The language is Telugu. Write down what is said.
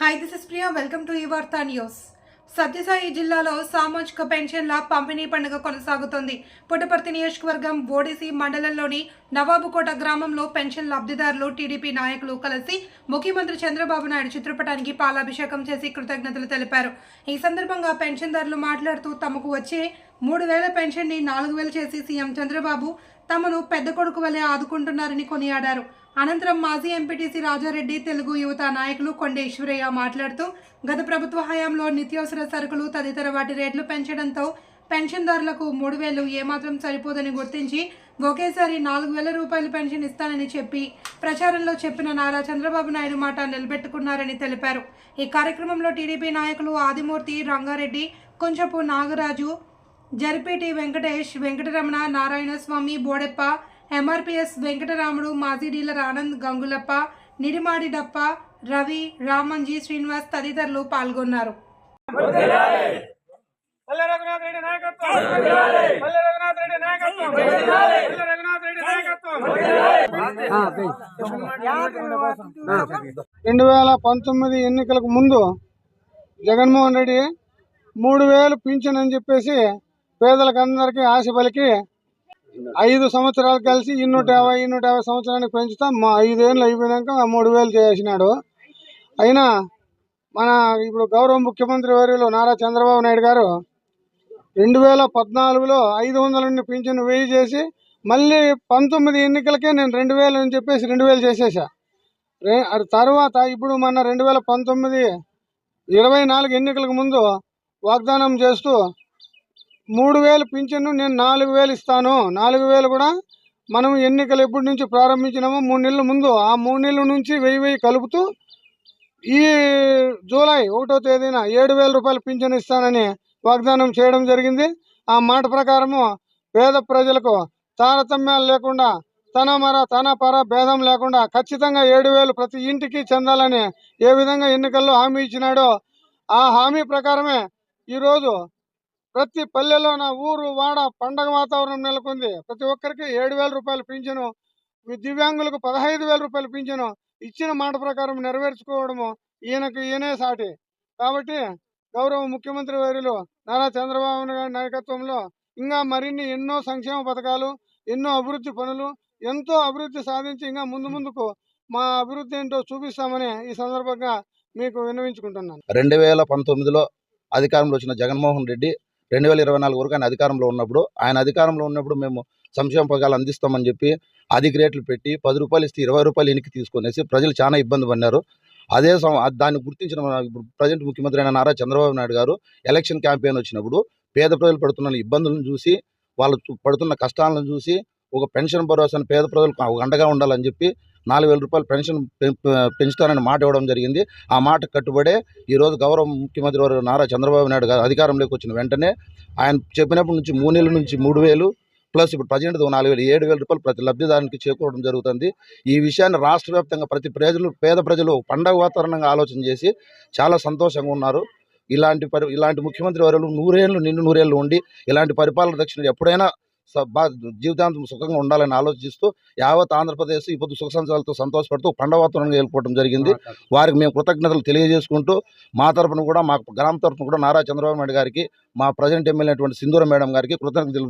Hi this is Priya welcome to ఈ వార్తా న్యూస్ సత్యసాయి జిల్లాలో సామాజిక పెన్షన్ల పంపిణీ పండుగ కొనసాగుతోంది. పుట్టపర్తి నియోజకవర్గం ఓడిసి మండలంలోని నవాబుకోట గ్రామంలో పెన్షన్ లబ్ధిదారులు టీడీపీ నాయకులు కలిసి ముఖ్యమంత్రి చంద్రబాబు నాయుడు చిత్రపటానికి పాలాభిషేకం చేసి కృతజ్ఞతలు తెలిపారు. ఈ సందర్భంగా పెన్షన్దారులు మాట్లాడుతూ తమకు వచ్చే మూడు వేల పెన్షన్ని నాలుగు వేలు చేసి సీఎం చంద్రబాబు తమను పెద్ద కొడుకు వలె ఆదుకుంటున్నారని కొనియాడారు. అనంతరం మాజీ ఎంపీటీసీ రాజారెడ్డి తెలుగు యువత నాయకులు కొండేశ్వరయ్య మాట్లాడుతూ గత ప్రభుత్వ హయాంలో నిత్యావసర సరుకులు తదితర వాటి రేట్లు పెంచడంతో పెన్షన్దారులకు మూడు వేలు ఏమాత్రం సరిపోదని గుర్తించి ఒకేసారి నాలుగు వేల రూపాయలు పెన్షన్ ఇస్తానని చెప్పి ప్రచారంలో చెప్పిన నారా చంద్రబాబు నాయుడు మాట నిలబెట్టుకున్నారని తెలిపారు. ఈ కార్యక్రమంలో టీడీపీ నాయకులు ఆదిమూర్తి రంగారెడ్డి కొంచెపు నాగరాజు జరిపేటి వెంకటేష్ వెంకటరమణ నారాయణస్వామి బోడెప్ప ఎంఆర్పిఎస్ వెంకటరాముడు మాజీ డీలర్ ఆనంద్ గంగులప్ప నిడిమాడి డప్ప రవి రామంజీ శ్రీనివాస్ తదితరులు పాల్గొన్నారు. రెండు వేల పంతొమ్మిది ఎన్నికలకు ముందు జగన్మోహన్ రెడ్డి మూడు వేలు పింఛన్ అని చెప్పేసి పేదలకు అందరికీ ఆశ పలికి ఐదు సంవత్సరాలు కలిసి ఇన్నూట యాభై ఇన్నూట యాభై సంవత్సరానికి పెంచుతాం. మా ఐదేళ్ళు అయిపోయినాక మూడు వేలు చేసినాడు అయినా మన ఇప్పుడు గౌరవ ముఖ్యమంత్రి వర్యులు నారా చంద్రబాబు నాయుడు గారు రెండు వేల పద్నాలుగులో ఐదు వందల నుండి పింఛను వెయ్యి చేసి మళ్ళీ పంతొమ్మిది ఎన్నికలకే నేను రెండు వేలు అని చెప్పేసి రెండు వేలు చేసేసా. రే తర్వాత ఇప్పుడు మన రెండు వేల పంతొమ్మిది ఇరవై నాలుగు ఎన్నికలకు ముందు వాగ్దానం చేస్తూ మూడు వేలు పింఛను నేను నాలుగు వేలు ఇస్తాను. నాలుగు వేలు కూడా మనం ఎన్నికలు ఎప్పటి నుంచి ప్రారంభించినామో మూడు నెలల ముందు. ఆ మూడు నెలల నుంచి వెయ్యి వెయ్యి కలుపుతూ ఈ జూలై ఒకటో తేదీన ఏడు వేల రూపాయలు పింఛను ఇస్తానని వాగ్దానం చేయడం జరిగింది. ఆ మాట ప్రకారము పేద ప్రజలకు తారతమ్యాలు లేకుండా తన మర తన పర భేదం లేకుండా ఖచ్చితంగా ఏడు వేలు ప్రతి ఇంటికి చెందాలని ఏ విధంగా ఎన్నికల్లో హామీ ఇచ్చినాడో ఆ హామీ ప్రకారమే ఈరోజు ప్రతి పల్లెలోన ఊరు వాడ పండగ వాతావరణం నెలకొంది. ప్రతి ఒక్కరికి ఏడు వేల రూపాయలు పింఛను దివ్యాంగులకు పదహైదు వేల రూపాయలు పింఛను ఇచ్చిన మాట ప్రకారం నెరవేర్చుకోవడము ఈయనకు ఈయనే సాటి. కాబట్టి గౌరవ ముఖ్యమంత్రి వర్యులు నారా చంద్రబాబు నాయుడు నాయకత్వంలో ఇంకా మరిన్ని ఎన్నో సంక్షేమ పథకాలు ఎన్నో అభివృద్ధి పనులు ఎంతో అభివృద్ధి సాధించి ఇంకా ముందు ముందుకు మా అభివృద్ధి ఏంటో చూపిస్తామని ఈ సందర్భంగా మీకు విన్నవించుకుంటున్నాను. రెండు వేల పంతొమ్మిదిలో అధికారంలో వచ్చిన జగన్మోహన్ రెడ్డి రెండు వేల ఇరవై నాలుగు వరకు ఆయన అధికారంలో ఉన్నప్పుడు ఆయన అధికారంలో ఉన్నప్పుడు మేము సంక్షేమ పథకాలు అందిస్తామని చెప్పి అధిక రేట్లు పెట్టి పది రూపాయలు ఇస్తే ఇరవై రూపాయలు ఎనికి తీసుకొనేసి ప్రజలు చాలా ఇబ్బంది పడినారు. అదే సమ దాన్ని గుర్తించిన ఇప్పుడు ప్రజెంట్ ముఖ్యమంత్రి అయిన నారా చంద్రబాబు నాయుడు గారు ఎలక్షన్ క్యాంపెయిన్ వచ్చినప్పుడు పేద ప్రజలు పడుతున్న ఇబ్బందులను చూసి వాళ్ళు పడుతున్న కష్టాలను చూసి ఒక పెన్షన్ భరోసాను పేద ప్రజలకు అండగా ఉండాలని చెప్పి నాలుగు వేల రూపాయలు పెన్షన్ పెం- పెంచుతానని మాట ఇవ్వడం జరిగింది. ఆ మాట కట్టుబడే ఈరోజు గౌరవ ముఖ్యమంత్రి వారు నారా చంద్రబాబు నాయుడు గారు అధికారంలోకి వచ్చిన వెంటనే ఆయన చెప్పినప్పటి నుంచి మూడు నెలల నుంచి మూడు వేలు ప్లస్ ఇప్పుడు ప్రజెంట్ నాలుగు వేలు ఏడు వేల రూపాయలు ప్రతి లబ్ధిదారునికి చేకూరడం జరుగుతుంది. ఈ విషయాన్ని రాష్ట్ర వ్యాప్తంగా ప్రతి ప్రజలు పేద ప్రజలు పండగ వాతావరణంగా ఆలోచన చేసి చాలా సంతోషంగా ఉన్నారు. ఇలాంటి పరి ఇలాంటి ముఖ్యమంత్రి వారు నూరేళ్ళు నిండు నూరేళ్ళు ఉండి ఇలాంటి పరిపాలన దక్షిణ ఎప్పుడైనా జీవితాంతం సుఖంగా ఉండాలని ఆలోచిస్తూ యావత్ ఆంధ్రప్రదేశ్ ఇప్పుడు సుఖ సంచాలతో సంతోషపడుతూ పండగ వాతావరణంగా వెళ్ళిపోవడం జరిగింది వారికి మేము కృతజ్ఞతలు తెలియజేసుకుంటూ మా తరపున కూడా మా గ్రామ తరపున కూడా నారా చంద్రబాబు నాయుడు గారికి మా ప్రజెంట్ ఎమ్మెల్యే అయినటువంటి సింధూర మేడం గారికి కృతజ్ఞతలు